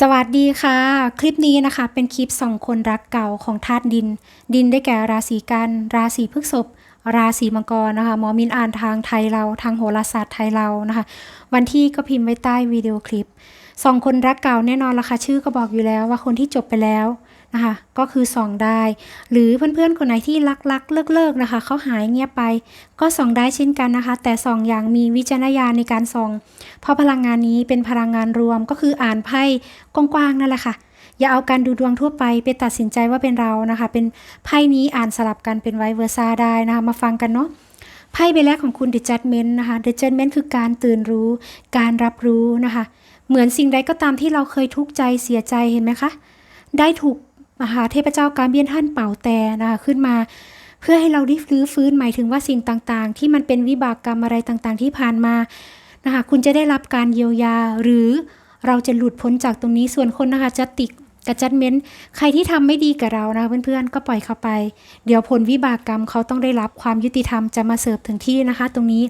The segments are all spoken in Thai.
สวัสดีค่ะ คลิปนี้นะคะ เป็นคลิปสองคนรักเก่าของธาตุดิน ดินได้แก่ราศีกัน ราศีพฤษภราศีมังกรนะคะหมอมินอ่านทางไทยเราทางโหราศาสตร์ไทยเรานะคะ วันที่ก็พิมพ์ไว้ใต้วิดีโอคลิปสองคนรักเก่าแน่นอนละค่ะชื่อก็บอกอยู่แล้วว่าคนที่จบไปแล้ว นะคะ ก็คือส่องได้ หรือเพื่อนๆคนไหนที่รักๆ เลิกๆนะคะเขาหายเงียบไป ก็ส่องได้เช่นกันนะคะ แต่ส่องอย่างมีวิจารณญาณในการส่อง เพราะพลังงานนี้เป็นพลังงานรวมก็คืออ่านไพ่กว้างๆนั่นแหละค่ะอย่าเอาการดูดวงทั่วไปไปตัดสินใจว่าเป็นเรานะคะ เป็นไพ่นี้อ่านสลับกันเป็นไวเวอร์ซาได้นะคะมาฟังกันเนาะไพ่ใบแรกของคุณ The Judgment นะคะ The Judgment คือการตื่นรู้ การรับรู้นะคะ เหมือนสิ่งใดก็ตามที่เราเคยทุกข์ใจเสียใจเห็นไหมคะ ได้ถูก มหาเทพเจ้าการเบียนท่านเป่าแต่นะคะขึ้นมา เพื่อให้เราได้ฟื้นฟื้นหมายถึงว่าสิ่งต่างๆ ที่มันเป็นวิบากกรรมอะไรต่างๆ ที่ผ่านมานะคะคุณจะได้รับการเยียวยาหรือเราจะหลุดพ้นจากตรงนี้ส่วนคนนะคะจะติดกับจัดเม้นใครที่ทำไม่ดีกับเรานะเพื่อนๆ ก็ปล่อยเขาไป เดี๋ยวผลวิบากกรรมเขาต้องได้รับความยุติธรรมจะมาเสิร์ฟถึงที่นะคะ ตรงนี้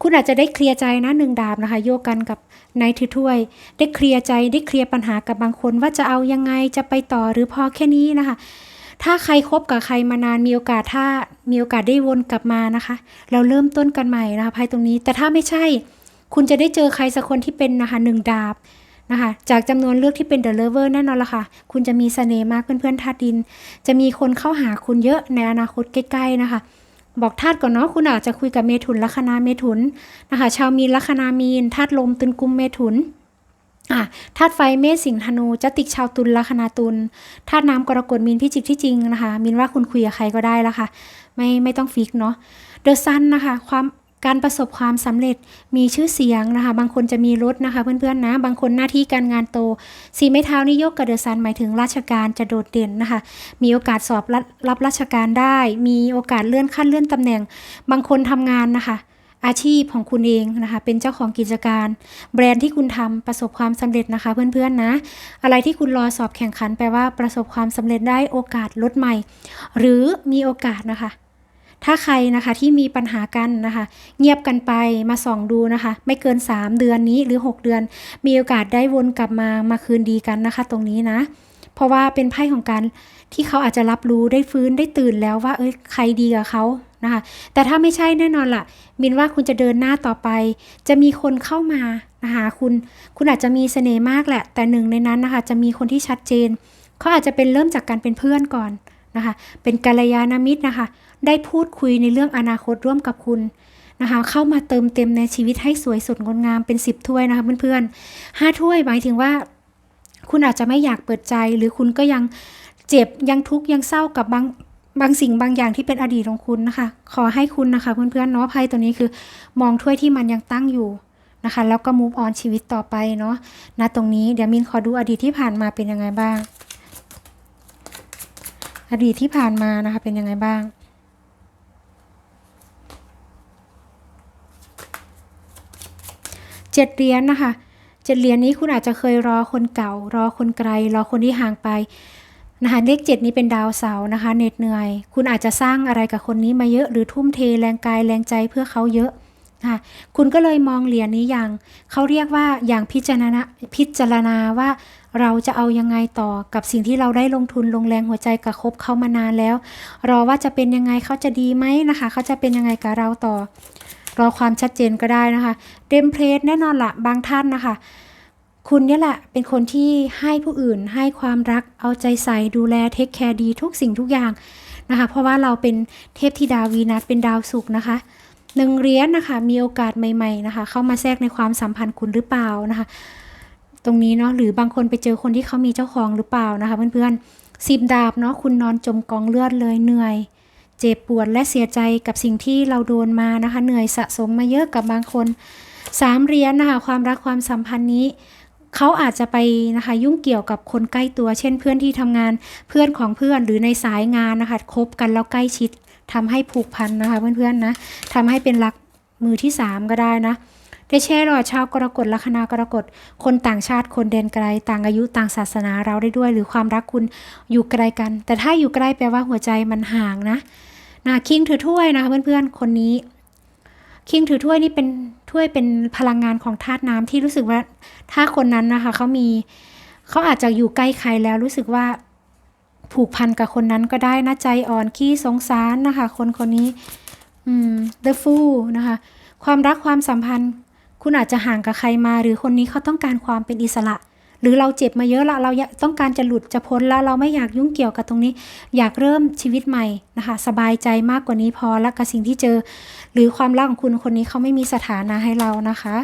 คุณอาจจะได้เคลียร์ใจนะหนึ่งดาบนะคะ โยกกันกับ นายถือถ้วย ได้เคลียร์ใจได้เคลียร์ปัญหากับบางคนว่าจะเอายังไงจะไปต่อหรือพอแค่นี้นะคะ ถ้าใครคบกับใครมานานมีโอกาสถ้ามีโอกาสได้วนกลับมานะคะ เราเริ่มต้นกันใหม่นะคะภายตรงนี้ แต่ถ้าไม่ใช่ คุณจะได้เจอใครสักคนที่เป็นนะคะหนึ่งดาบนะคะจากจำนวนเลือกที่เป็นเดอะเลเวอร์แน่นอนละค่ะ คุณจะมีเสน่ห์มากเพื่อนๆธาตุดิน จะมีคนเข้าหาคุณเยอะในอนาคตใกล้ๆนะคะ บอกธาตุก่อนเนาะคุณอาจจะคุยกับเมถุนลัคนาเมถุนนะคะชาวมีนลัคนามีนธาตุลมตุนกุมเมถุนอะธาตุไฟเมษสิงธนูจะติกชาวตุลลัคนาตุลธาตุน้ำกรกฎมีนพิจิกที่จริงนะคะ มีนว่าคุณคุยกับใครก็ได้ละค่ะ ไม่ไม่ต้องฟิกเนาะเดอะซันนะคะ ความ การประสบความสำเร็จมีชื่อเสียงนะคะ บางคนจะมีรถนะคะ เพื่อนๆนะ บางคนหน้าที่การงานโต สีไม้เท้านี่ยกกับเดอซันหมายถึงราชการจะโดดเด่นนะคะ มีโอกาสสอบรับราชการได้ มีโอกาสเลื่อนขั้นเลื่อนตำแหน่ง บางคนทำงานนะคะอาชีพของคุณเองนะคะ เป็นเจ้าของกิจการ แบรนด์ที่คุณทำประสบความสำเร็จนะคะ เพื่อนๆนะ อะไรที่คุณรอสอบแข่งขันแปลว่าประสบความสำเร็จได้โอกาสลดใหม่ หรือมีโอกาสนะคะ ถ้าใครนะคะที่มีปัญหากันนะคะ เงียบกันไปมาส่องดูนะคะ ไม่เกิน 3 เดือนนี้หรือ 6 เดือน มีโอกาสได้วนกลับมามาคืนดีกันนะคะ ตรงนี้นะ เพราะว่าเป็นไพ่ของการที่เขาอาจจะรับรู้ได้ฟื้นได้ตื่นแล้วว่าเอ้ยใครดีกับเขานะคะ แต่ถ้าไม่ใช่แน่นอนล่ะ มินว่าคุณจะเดินหน้าต่อไป จะมีคนเข้ามานะคะคุณ คุณอาจจะมีเสน่ห์มากแหละ แต่หนึ่งในนั้นนะคะ จะมีคนที่ชัดเจนเขาอาจจะเป็นเริ่มจากการเป็นเพื่อนก่อนนะคะ เป็นกัลยาณมิตรนะคะ ได้พูดคุยในเรื่องอนาคตร่วมกับคุณนะคะเข้ามาเติมเต็มในชีวิตให้สวยสดงดงามเป็นสิบถ้วยนะคะเพื่อนๆห้าถ้วยหมายถึงว่า คุณอาจจะไม่อยากเปิดใจ หรือคุณก็ยังเจ็บยังทุกข์ยังเศร้ากับบางบางสิ่งบางอย่างที่เป็นอดีตของคุณนะคะ ขอให้คุณนะคะ เพื่อนๆเนาะไพ่ตัวนี้คือมองถ้วยที่มันยังตั้งอยู่นะคะ แล้วก็มูฟออนชีวิตต่อไปเนาะณตรงนี้เดี๋ยวมินขอดูอดีตที่ผ่านมาเป็นยังไงบ้าง อดีตที่ผ่านมานะคะเป็นยังไงบ้าง เจ็ดเหรียญนะคะเจ็ดเหรียญนี้คุณอาจจะเคยรอคนเก่า รอคนไกล รอคนที่ห่างไปนะคะเลขเจ็ดนี้เป็นดาวเสาร์นะคะเหน็ดเหนื่อย คุณอาจจะสร้างอะไรกับคนนี้มาเยอะ หรือทุ่มเทแรงกายแรงใจเพื่อเขาเยอะนะคะคุณก็เลยมองเหรียญนี้อย่างเขาเรียกว่าอย่างพิจารณาพิจารณาว่าเราจะเอายังไงต่อกับสิ่งที่เราได้ลงทุนลงแรงหัวใจกับคบเขามานานแล้ว รอว่าจะเป็นยังไงเขาจะดีไหมนะคะ เขาจะเป็นยังไงกับเราต่อ รอความชัดเจนก็ได้นะคะเดมเพลสแน่นอนละบางท่านนะคะ คุณเนี่ยแหละเป็นคนที่ให้ผู้อื่นให้ความรักเอาใจใส่ดูแลเทคแคร์ดีทุกสิ่งทุกอย่างนะคะ เพราะว่าเราเป็นเทพธิดาวีนัสเป็นดาวศุกร์นะคะหนึ่งเหรียญนะคะมีโอกาสใหม่ๆนะคะ เข้ามาแทรกในความสัมพันธ์คุณหรือเปล่านะคะ ตรงนี้เนาะหรือบางคนไปเจอคนที่เขามีเจ้าของหรือเปล่านะคะ เพื่อนๆสิบดาบเนาะคุณนอนจมกองเลือดเลยเหนื่อย เจ็บปวดและเสียใจกับสิ่งที่เราโดนมานะคะ เหนื่อยสะสมมาเยอะกับบางคนสามเหรียญนะคะความรักความสัมพันธ์นี้เขาอาจจะไปนะคะยุ่งเกี่ยวกับคนใกล้ตัว เช่นเพื่อนที่ทำงานเพื่อนของเพื่อนหรือในสายงานนะคะคบกันแล้วใกล้ชิดทำให้ผูกพันนะคะเพื่อนๆนะทำให้เป็นรักมือที่สามก็ได้นะได้แช่รอชาวกรกฎลัคนากรกฎคนต่างชาติคนเดนไกล ต่างอายุต่างศาสนาเราได้ด้วย หรือความรักคุณอยู่ไกลกัน แต่ถ้าอยู่ใกล้แปลว่าหัวใจมันห่างนะ นะคิงถือถ้วยนะคะเพื่อนๆคนนี้ คิงถือถ้วยนี่เป็นถ้วยเป็นพลังงานของธาตุน้ำที่รู้สึกว่าถ้าคนนั้นนะคะเขามีเขาอาจจะอยู่ใกล้ใครแล้วรู้สึกว่าผูกพันกับคนนั้นก็ได้นะใจอ่อนขี้สงสารนะคะ คนคนนี้อืม the fool นะคะ ความรักความสัมพันธ์ คุณอาจจะห่างกับใครมา หรือคนนี้เขาต้องการความเป็นอิสระ หรือเราเจ็บมาเยอะละเราต้องการจะหลุดจะพ้นแล้วเราไม่อยากยุ่งเกี่ยวกับตรงนี้ อยากเริ่มชีวิตใหม่นะคะ สบายใจมากกว่านี้พอแล้วกับสิ่งที่เจอ หรือความรักของคุณคนนี้เขาไม่มีสถานะให้เรานะคะ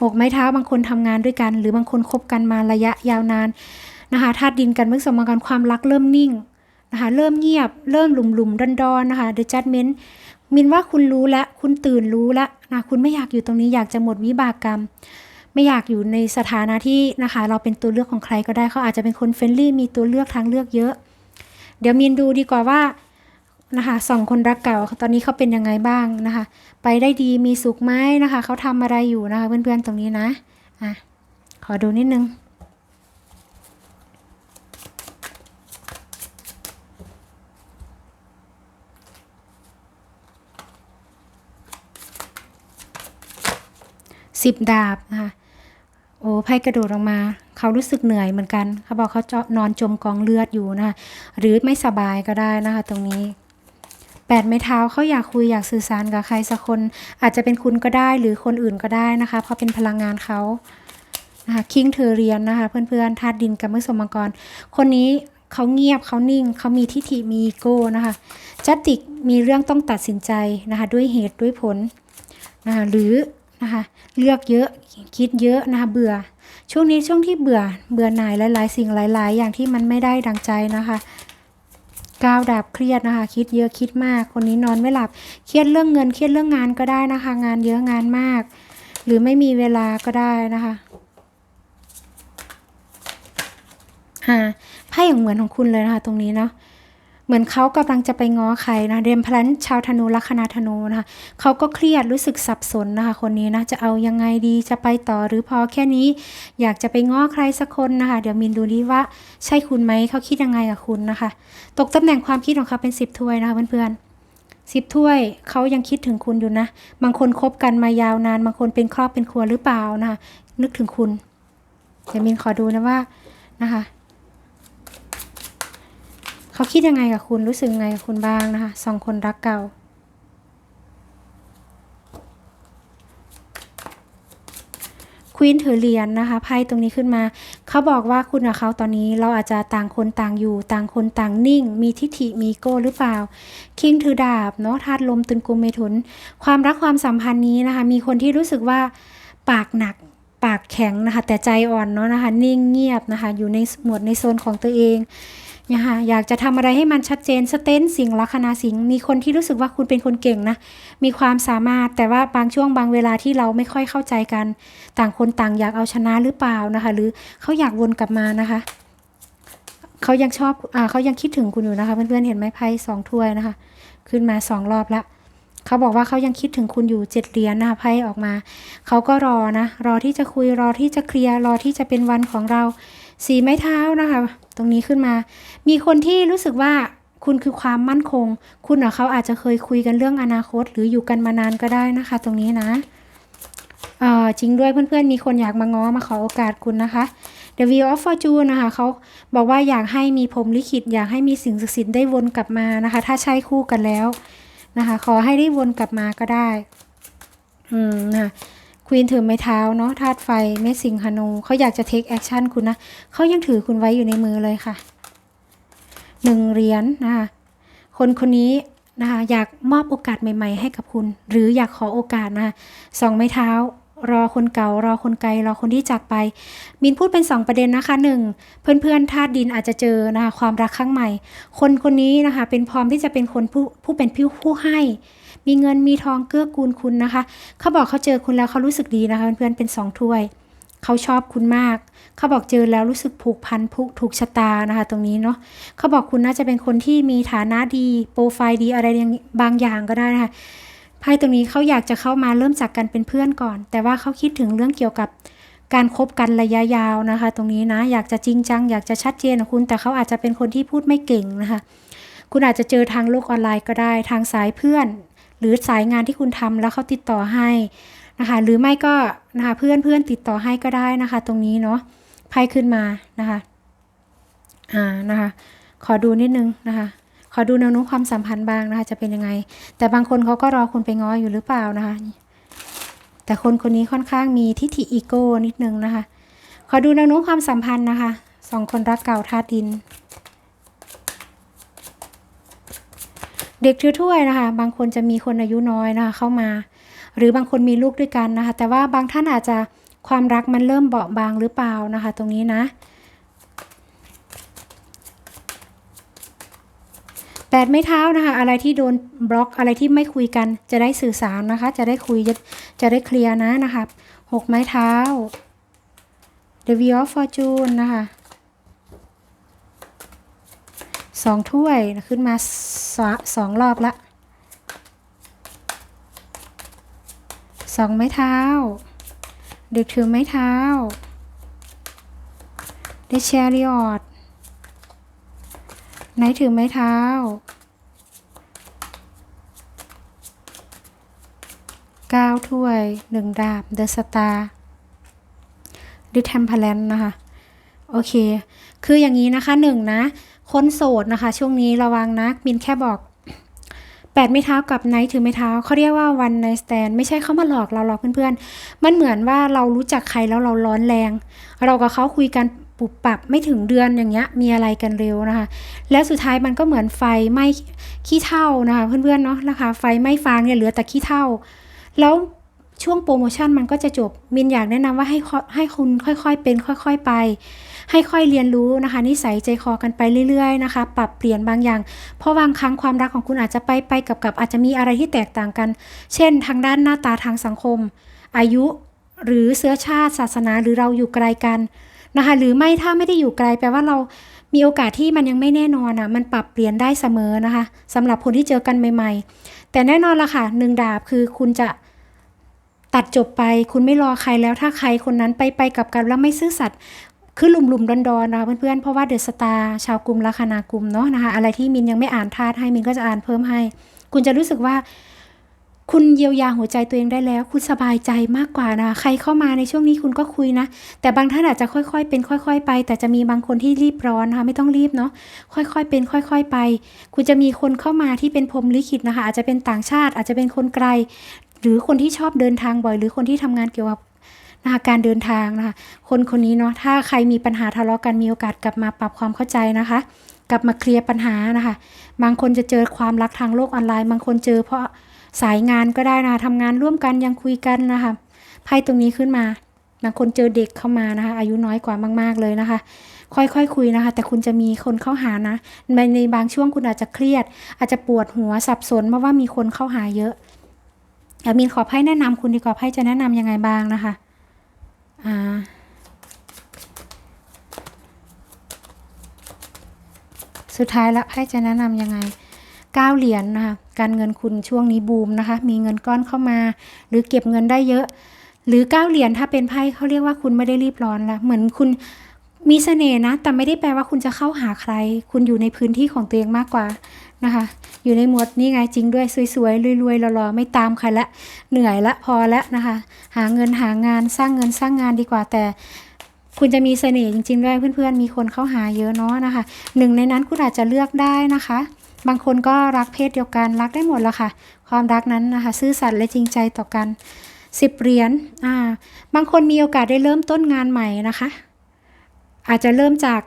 หกไม้เท้าบางคนทำงานด้วยกัน หรือบางคนคบกันมาระยะยาวนานนะคะธาตุดินกันเมื่อสมการความรักเริ่มนิ่งนะคะเริ่มเงียบเริ่มหลุมหลุมดอนดอนๆนะคะ The Judgment มินว่าคุณรู้แล้วคุณตื่นรู้แล้วนะคุณไม่อยากอยู่ตรงนี้อยากจะหมดวิบากกรรม ไม่อยากอยู่ในสถานะที่นะคะ เราเป็นตัวเลือกของใครก็ได้เขาอาจจะเป็นคนเฟรนลี่มีตัวเลือกทางเลือกเยอะ เดี๋ยวมินดูดีกว่าว่านะคะสองคนรักเก่าตอนนี้เขาเป็นยังไงบ้างนะคะ ไปได้ดีมีสุขไหมนะคะเขาทำอะไรอยู่นะคะเพื่อนๆตรงนี้นะอะขอดูนิดนึงสิบดาบนะคะ โอ้ไพ่กระโดดออกมา เขารู้สึกเหนื่อยเหมือนกัน เขาบอกเขาจะนอนจมกองเลือดอยู่นะคะหรือไม่สบายก็ได้นะคะ ตรงนี้แปดไม้เท้าเขาอยากคุยอยากสื่อสารกับใครสักคน อาจจะเป็นคุณก็ได้หรือคนอื่นก็ได้นะคะ เพราะเป็นพลังงานเขานะคะคิงเธอเรียนนะคะ เพื่อนๆธาตุดินกับมือสมังกร คนนี้เขาเงียบเขานิ่งเขามีทิฐิมีอีโก้นะคะจัตติกมีเรื่องต้องตัดสินใจนะคะ ด้วยเหตุด้วยผลนะคะหรือ นะคะ เลือกเยอะคิดเยอะนะคะเบื่อ ช่วงนี้ช่วงที่เบื่อเบื่อหน่ายหลาย ๆ สิ่งหลาย ๆ อย่างที่มันไม่ได้ดังใจนะคะก้าวดาบเครียดนะคะ คิดเยอะคิดมาก คนนี้นอนไม่หลับเครียดเรื่องเงินเครียดเรื่องงานก็ได้นะคะ งานเยอะงานมาก หรือไม่มีเวลาก็ได้นะคะไพ่อย่างเหมือนของคุณเลยนะคะ ตรงนี้เนาะ เหมือนเขากำลังจะไปง้อใครนะเดมพลันชาวธนูลัคนาธนูนะคะเขาก็เครียดรู้สึกสับสนนะคะ คนนี้นะจะเอายังไงดีจะไปต่อหรือพอแค่นี้ อยากจะไปง้อใครสักคนนะคะ เดี๋ยวมินดูดีว่าใช่คุณไหมเขาคิดยังไงกับคุณนะคะ ตกตำแหน่งความคิดของเขาเป็นสิบถ้วยนะคะเพื่อนๆสิบถ้วยเขายังคิดถึงคุณอยู่นะ บางคนคบกันมายาวนาน บางคนเป็นครอบเป็นครัวหรือเปล่านะคะนึกถึงคุณเดี๋ยวมินขอดูนะว่านะคะ เขาคิดยังไงกับคุณรู้สึกยังไงกับคุณบ้างนะคะสองคนรักเก่า ควีนถือเหรียญนะคะไพ่ตรงนี้ขึ้นมา เขาบอกว่าคุณกับเขาตอนนี้เราอาจจะต่างคนต่างอยู่ ต่างคนต่างนิ่ง มีทิฐิมีโก้หรือเปล่า คิงถือดาบเนาะธาตุลมตุนกุมเมถุน ความรักความสัมพันธ์นี้นะคะ มีคนที่รู้สึกว่าปากหนักปากแข็งนะคะแต่ใจอ่อนเนาะนะคะ นิ่งเงียบนะคะ อยู่ในหมวดในโซนของตัวเอง นะคะอยากจะทำอะไรให้มันชัดเจนสเตนสิ่งลัคนาสิงมีคนที่รู้สึกว่าคุณเป็นคนเก่งนะ มีความสามารถแต่ว่าบางช่วงบางเวลาที่เราไม่ค่อยเข้าใจกัน ต่างคนต่างอยากเอาชนะหรือเปล่านะคะ หรือเขาอยากวนกลับมานะคะเขายังชอบอ่าเขายังคิดถึงคุณอยู่นะคะ เพื่อนๆเห็นไหมไพ่สองถ้วยนะคะ ขึ้นมาสองรอบละเขาบอกว่าเขายังคิดถึงคุณอยู่เจ็ดเหรียญนะคะไพ่ออกมา เขาก็รอนะ รอที่จะคุยรอที่จะเคลียร์รอที่จะเป็นวันของเรา สีไม้เท้านะคะ ตรงนี้ขึ้นมา มีคนที่รู้สึกว่าคุณคือความมั่นคง คุณกับเขาอาจจะเคยคุยกันเรื่องอนาคต หรืออยู่กันมานานก็ได้นะคะ ตรงนี้นะเออจริงด้วยเพื่อนๆ มีคนอยากมาง้อมาขอโอกาสคุณนะคะ The Wheel of Fortune นะคะเขาบอกว่าอยากให้มีพรหมลิขิต อยากให้มีสิ่งศักดิ์สิทธิ์ได้วนกลับมานะคะ ถ้าใช่คู่กันแล้วนะคะ ขอให้ได้วนกลับมาก็ได้ อืมนะ ควีนถือไม้เท้าเนาะธาตุไฟเมสิงฮานูเขาอยากจะเทคแอคชั่นคุณนะเขายังถือคุณไว้อยู่ในมือเลยค่ะหนึ่งเหรียญนะคะคนคนนี้นะคะอยากมอบโอกาสใหม่ ๆ ให้กับคุณ หรืออยากขอโอกาสนะคะสองไม้เท้า รอคนเก่ารอคนไกลรอคนที่จากไป มินพูดเป็น 2 ประเด็นนะคะหนึ่งเพื่อนๆธาตุดินอาจจะเจอนะคะความรักครั้งใหม่ คนคนนี้นะคะ เป็นพร้อมที่จะเป็นคนผู้ผู้เป็นผู้ผู้ให้ มีเงินมีทองเกื้อกูลคุณนะคะ เขาบอกเขาเจอคุณแล้วเขารู้สึกดีนะคะ เพื่อนๆเป็นสองถ้วย เขาชอบคุณมาก เขาบอกเจอแล้วรู้สึกผูกพันผูกถูกชะตานะคะ ตรงนี้เนาะเขาบอกคุณน่าจะเป็นคนที่มีฐานะดีโปรไฟล์ดีอะไรบางอย่างก็ได้นะคะ ไพ่ตรงนี้เขาอยากจะเข้ามาเริ่มจากกันเป็นเพื่อนก่อน แต่ว่าเขาคิดถึงเรื่องเกี่ยวกับการคบกันระยะยาวนะคะ ตรงนี้นะอยากจะจริงจัง อยากจะชัดเจนคุณ แต่เขาอาจจะเป็นคนที่พูดไม่เก่งนะคะ คุณอาจจะเจอทางโลกออนไลน์ก็ได้ ทางสายเพื่อน หรือสายงานที่คุณทำแล้วเขาติดต่อให้นะคะ หรือไม่ก็นะคะเพื่อนเพื่อนติดต่อให้ก็ได้นะคะ ตรงนี้เนาะไพ่ขึ้นมานะคะอ่านะคะ ขอดูนิดนึงนะคะ อดูแนวโน้มความสัมพันธ์บ้างนะคะ จะเป็นยังไง แต่บางคนเขาก็รอคุณไปง้ออยู่หรือเปล่านะคะ แต่คนคนนี้ค่อนข้างมีทิฏฐิอีโก้นิดนึงนะคะ ขอดูแนวโน้มความสัมพันธ์นะคะสองคนรักเก่าธาตุดิน เด็กถือถ้วยนะคะ บางคนจะมีคนอายุน้อยนะคะ เข้ามา หรือบางคนมีลูกด้วยกันนะคะ แต่ว่าบางท่านอาจจะความรักมันเริ่มเบาบางหรือเปล่านะคะ ตรงนี้นะ แปดไม้เท้านะคะ อะไรที่โดนบล็อกอะไรที่ไม่คุยกัน จะได้สื่อสารนะคะ จะได้คุยจะจะได้เคลียร์นะนะคะหกไม้เท้า The Wheel of Fortune นะคะสองถ้วยขึ้นมาสอสองรอบละสองไม้เท้า เด็กถือไม้เท้า The Chariot ไหนถือไม้เท้า ก้าถ้วยหนึ่งดาบเดอะสตาร์ดิเทมเพลนนะคะ โอเค คืออย่างนี้นะคะหนึ่งนะ คนโสดนะคะ ช่วงนี้ระวังนะมินแค่บอกแปดไม่เท้ากับไนท์ถือไม่เท้าเขาเรียกว่าวันในสแตนไม่ใช่เขามาหลอกเราหรอกเพื่อนๆ มันเหมือนว่าเรารู้จักใครแล้วเราร้อนแรง เรากับเขาคุยกัน ปุบปับไม่ถึงเดือนอย่างเงี้ยมีอะไรกันเร็วนะคะ แล้วสุดท้ายมันก็เหมือนไฟไหม้ขี้เถ้านะคะเพื่อนๆเนาะนะคะไฟไหม้ฟางเนี่ยเหลือแต่ขี้เถ้าแล้วช่วงโปรโมชั่นมันก็จะจบ มินอยากแนะนำว่าให้ค่อยให้คุณค่อยๆเป็น ค่อย ๆไป ให้ค่อยเรียนรู้นะคะนิสัยใจคอกันไปเรื่อยๆนะคะ ปรับเปลี่ยนบางอย่าง เพราะบางครั้งความรักของคุณอาจจะไปไปกับกับอาจจะมีอะไรที่แตกต่างกัน เช่น ทางด้านหน้าตาทางสังคม อายุหรือเสื้อชาติศาสนาหรือเราอยู่ไกลกัน นะคะ หรือไม่ถ้าไม่ได้อยู่ไกลแปลว่าเรามีโอกาสที่มันยังไม่แน่นอนอะ มันปรับเปลี่ยนได้เสมอนะคะสำหรับคนที่เจอกันใหม่ ๆ แต่แน่นอนละค่ะหนึ่งดาบคือคุณจะตัดจบไป คุณไม่รอใครแล้วถ้าใครคนนั้นไปไปกับกันแล้วไม่ซื่อสัตย์คือหลุมๆดอนๆนะคะเพื่อนๆ เพราะว่าเดอะสตาร์ชาวกลุ่มลัคนากลุ่มเนาะนะคะ อะไรที่มินยังไม่อ่านธาตุให้มินก็จะอ่านเพิ่มให้ คุณจะรู้สึกว่า คุณเยียวยาหัวใจตัวเองได้แล้ว คุณสบายใจมากกว่านะใครเข้ามาในช่วงนี้คุณก็คุยนะ แต่บางท่านอาจจะค่อยๆ เป็นค่อยๆ ไป แต่จะมีบางคนที่รีบร้อนนะคะไม่ต้องรีบเนาะค่อยๆเป็น ค่อย ๆ ไป คุณจะมีคนเข้ามาที่เป็นพรมลิขิตนะคะ อาจจะเป็นต่างชาติ อาจจะเป็นคนไกล หรือคนที่ชอบเดินทางบ่อย หรือคนที่ทำงานเกี่ยวกับนะคะการเดินทางนะคะ คนคนนี้เนาะถ้าใครมีปัญหาทะเลาะกันมีโอกาสกลับมาปรับความเข้าใจนะคะ กลับมาเคลียร์ปัญหานะคะ บางคนจะเจอความรักทางโลกออนไลน์ บางคนเจอเพราะ สายงานก็ได้นะคะทำงานร่วมกันยังคุยกันนะคะไพ่ตรงนี้ขึ้นมาบางคนเจอเด็กเข้ามานะคะ อายุน้อยกว่ามาก ๆ เลยนะคะ ค่อยๆคคุยนะคะ แต่คุณจะมีคนเข้าหานะในในบางช่วงคุณอาจจะเครียด อาจจะปวดหัวสับสนเพราะว่ามีคนเข้าหาเยอะอามีนขอไพ่แนะนำคุณดีกว่าไพ่จะแนะนำยังไงบ้างนะคะอ่าสุดท้ายละไพ่จะแนะนำยังไง เก้าเหรียญนนะคะการเงินคุณช่วงนี้บูมนะคะ มีเงินก้อนเข้ามา หรือเก็บเงินได้เยอะ หรือเก้าเหรียญถ้าเป็นไพ่เขาเรียกว่าคุณไม่ได้รีบร้อนละเหมือนคุณมีเสน่ห์นะ แต่ไม่ได้แปลว่าคุณจะเข้าหาใคร คุณอยู่ในพื้นที่ของตัวเองมากกว่านะคะ อยู่ในหมวดนี่ไงจริงด้วยสวยๆรวยๆหล่อๆไม่ตามใครละเหนื่อยละพอละนะคะ หาเงินหางานสร้างเงินสร้างงานดีกว่าแต่คุณจะมีเสน่ห์จริงๆด้วยเพื่อนๆ มีคนเข้าหาเยอะเนาะนะคะ หนึ่งในนั้นคุณอาจจะเลือกได้นะคะ บางคนก็รักเพศเดียวกันรักได้หมดแล้วค่ะ ความรักนั้นนะคะซื่อสัตย์และจริงใจต่อกันสิบเหรียญอ่าบางคนมีโอกาสได้เริ่มต้นงานใหม่นะคะ อาจจะเริ่มจาก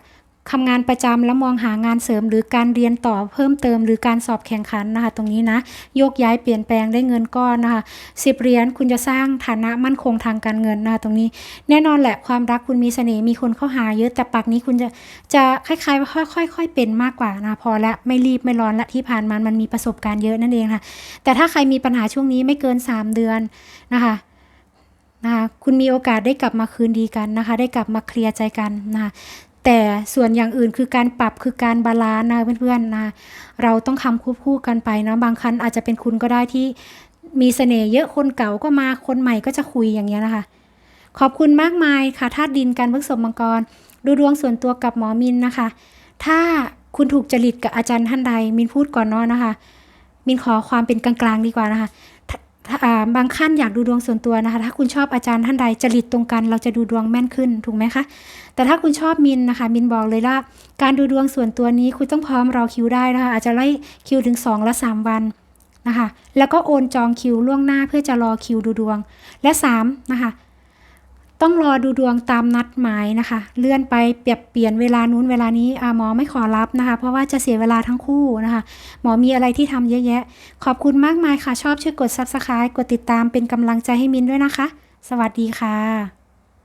ทำงานประจำแล้วมองหางานเสริมหรือการเรียนต่อเพิ่มเติมหรือการสอบแข่งขันนะคะ ตรงนี้นะโยกย้ายเปลี่ยนแปลงได้เงินก้อนนะคะสิบเหรียญคุณจะสร้างฐานะมั่นคงทางการเงินนะคะตรงนี้ แน่นอนแหละความรักคุณมีเสน่ห์มีคนเข้าหาเยอะแต่ปักนี้คุณจะจะคล้ายๆว่าค่อยๆเป็นมากกว่านะพอละไม่รีบไม่ร้อนละที่ผ่านมามันมีประสบการณ์เยอะนั่นเองค่ะ แต่ถ้าใครมีปัญหาช่วงนี้ไม่เกิน 3 เดือนนะคะนะคะคุณมีโอกาสได้กลับมาคืนดีกันนะคะ ได้กลับมาเคลียร์ใจกันนะคะ แต่ส่วนอย่างอื่นคือการปรับคือการบาลานซ์นะเพื่อนๆนะเราต้องคำควบคู่กันไปเนาะบางครั้งอาจจะเป็นคุณก็ได้ที่มีเสน่ห์เยอะคนเก่าก็มาคนใหม่ก็จะคุยอย่างเงี้ยนะคะ ขอบคุณมากมายค่ะธาตุดินการพฤกษมังกร ดูดวงส่วนตัวกับหมอมินนะคะ ถ้าคุณถูกจริตกับอาจารย์ท่านใด มินพูดก่อนเนาะนะคะ มินขอความเป็นกลางๆดีกว่านะคะ บางขั้นอยากดูดวงส่วนตัวนะคะ ถ้าคุณชอบอาจารย์ท่านใดจริตตรงกันเราจะดูดวงแม่นขึ้นถูกไหมคะแต่ถ้าคุณชอบมินนะคะ มินบอกเลยว่า การดูดวงส่วนตัวนี้คุณต้องพร้อมรอคิวได้นะคะ อาจจะไล่คิวถึง 2 และ 3 วันนะคะ แล้วก็โอนจองคิวล่วงหน้าเพื่อจะรอคิวดูดวง และ3นะคะ ต้องรอดูดวงตามนัดหมายนะคะ เลื่อนไปเปรียบเปลี่ยนเวลานู้นเวลานี้อ่าหมอไม่ขอรับนะคะ เพราะว่าจะเสียเวลาทั้งคู่นะคะ หมอมีอะไรที่ทำเยอะแยะ ขอบคุณมากมายค่ะ ชอบช่วยกด subscribe กดติดตามเป็นกำลังใจให้มินด้วยนะคะ สวัสดีค่ะ